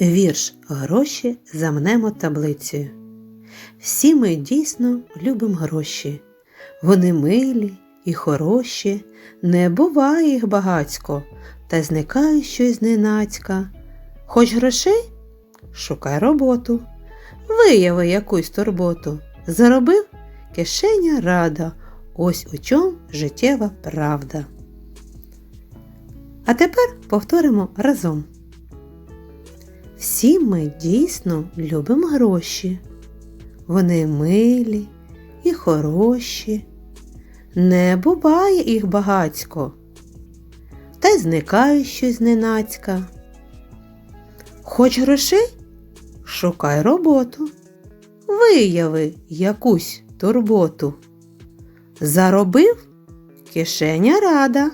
Вірш Гроші замнемо таблицею. Всі ми дійсно любимо гроші. Вони милі і хороші, не буває їх багацько, та зникає щось зненацька. Хоч грошей шукай роботу, вияви якусь турботу. Заробив кишеня рада, ось у чому життєва правда. А тепер повторимо разом. Всі ми дійсно любимо гроші. Вони милі і хороші. Не буває їх багацько, та й зникає щось зненацька. Хоч грошей шукай роботу, вияви якусь турботу. Заробив кишеня рада.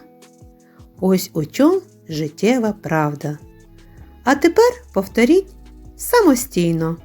Ось у чому життєва правда. А тепер повторіть самостійно.